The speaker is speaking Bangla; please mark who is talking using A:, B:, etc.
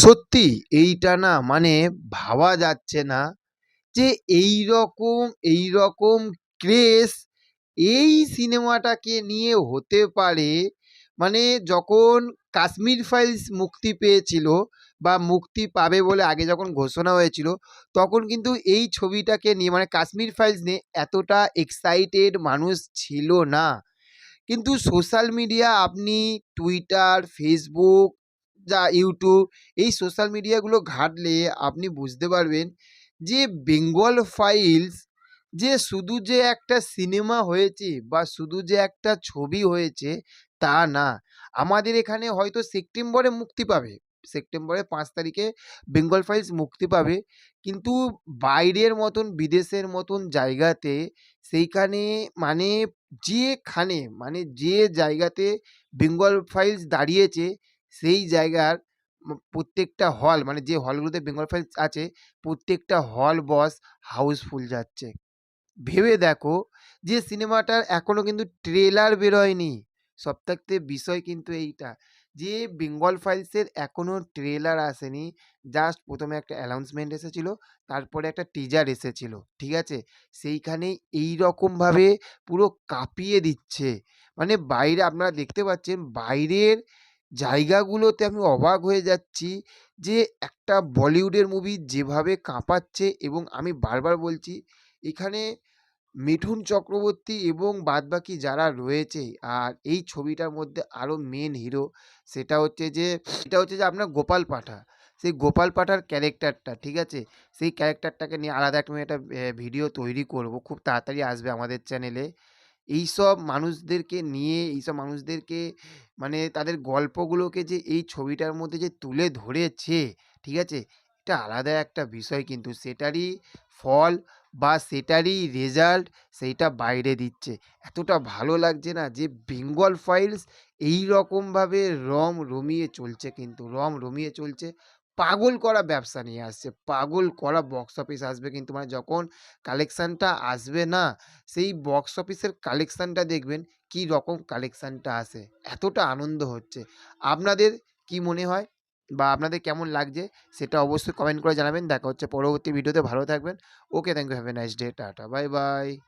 A: সত্যি এইটা না মানে ভাবা যাচ্ছে না যে এই রকম এই রকম ক্রেস এই সিনেমাটাকে নিয়ে হতে পারে মানে যখন কাশ্মীর ফাইলস মুক্তি পেয়েছিল বা মুক্তি পাবে বলে আগে যখন ঘোষণা হয়েছিল, তখন কিন্তু এই ছবিটাকে নিয়ে মানে কাশ্মীর ফাইলস নিয়ে এতটা এক্সাইটেড মানুষ ছিল না। কিন্তু সোশ্যাল মিডিয়া আপনি টুইটার ফেসবুক যা ইউটিউব এই সোশ্যাল মিডিয়াগুলো ঘাঁটলে আপনি বুঝতে পারবেন যে বেঙ্গল ফাইলস যে শুধু যে একটা সিনেমা হয়েছে বা শুধু যে একটা ছবি হয়েছে তা না, আমাদের এখানে হয়তো সেপ্টেম্বরে মুক্তি পাবে। সেপ্টেম্বরের পাঁচ তারিখে বেঙ্গল ফাইলস মুক্তি পাবে। কিন্তু বাইরের মতন, বিদেশের মতন জায়গাতে সেইখানে মানে যেখানে মানে যে জায়গাতে বেঙ্গল ফাইলস দাঁড়িয়েছে সেই জায়গার প্রত্যেকটা হল মানে যে হলগুলোতে বেঙ্গল ফাইলস আছে, প্রত্যেকটা হল বস হাউসফুল যাচ্ছে। ভেবে দেখো যে সিনেমাটার এখনও কিন্তু ট্রেলার বেরোয়নি। সবথেকে বিষয় কিন্তু এইটা যে বেঙ্গল ফাইলসের এখনও ট্রেলার আসেনি। জাস্ট প্রথমে একটা অ্যানাউন্সমেন্ট এসেছিল। তারপরে একটা টিজার এসেছিল। ঠিক আছে? সেইখানে এই রকমভাবে পুরো কাঁপিয়ে দিচ্ছে। মানে বাইরে, আপনারা দেখতে পাচ্ছেন বাইরের জায়গাগুলোতে আমি অবাক হয়ে যাচ্ছি যে একটা বলিউডের মুভি যেভাবে কাঁপাচ্ছে এবং আমি বারবার বলছি, এখানে মিঠুন চক্রবর্তী এবং বাদবাকি যারা রয়েছে, আর এই ছবিটার মধ্যে আরও মেন হিরো সেটা হচ্ছে যে, সেটা হচ্ছে যে আপনার গোপাল পাঠা। সেই গোপাল পাঠার ক্যারেক্টারটা ঠিক আছে? সেই ক্যারেক্টারটাকে নিয়ে আলাদা একটা একটা ভিডিও তৈরি করব। খুব তাড়াতাড়ি আসবে আমাদের চ্যানেলে। এইসব মানুষদেরকে নিয়ে এইসব মানুষদেরকে মানে তাদের গল্পগুলোকে যে এই ছবিটার মধ্যে যে তুলে ধরেছে, ঠিক আছে? এটা আলাদা একটা বিষয় কিন্তু সেটারই ফল বা সেটারই রেজাল্ট সেইটা বাইরে দিচ্ছে। এতটা ভালো লাগছে না যে বেঙ্গল ফাইলস এইরকমভাবে রম রমিয়ে চলছে কিন্তু রম রমিয়ে চলছে। পাগল করা ব্যবসা নিয়ে আসছে। পাগল করা বক্স অফিস আসবে কিন্তু মানে যখন কালেকশানটা আসবে না, সেই বক্স অফিসের কালেকশানটা দেখবেন কি রকম কালেকশানটা আসে। এতটা আনন্দ হচ্ছে। আপনাদের কি মনে হয়? বা আপনাদের কেমন লাগছে? সেটা অবশ্যই কমেন্ট করে জানাবেন। দেখা হচ্ছে পরবর্তী ভিডিওতে। ভালো থাকবেন। Okay thank you. Have a nice day. Tata. Bye, bye.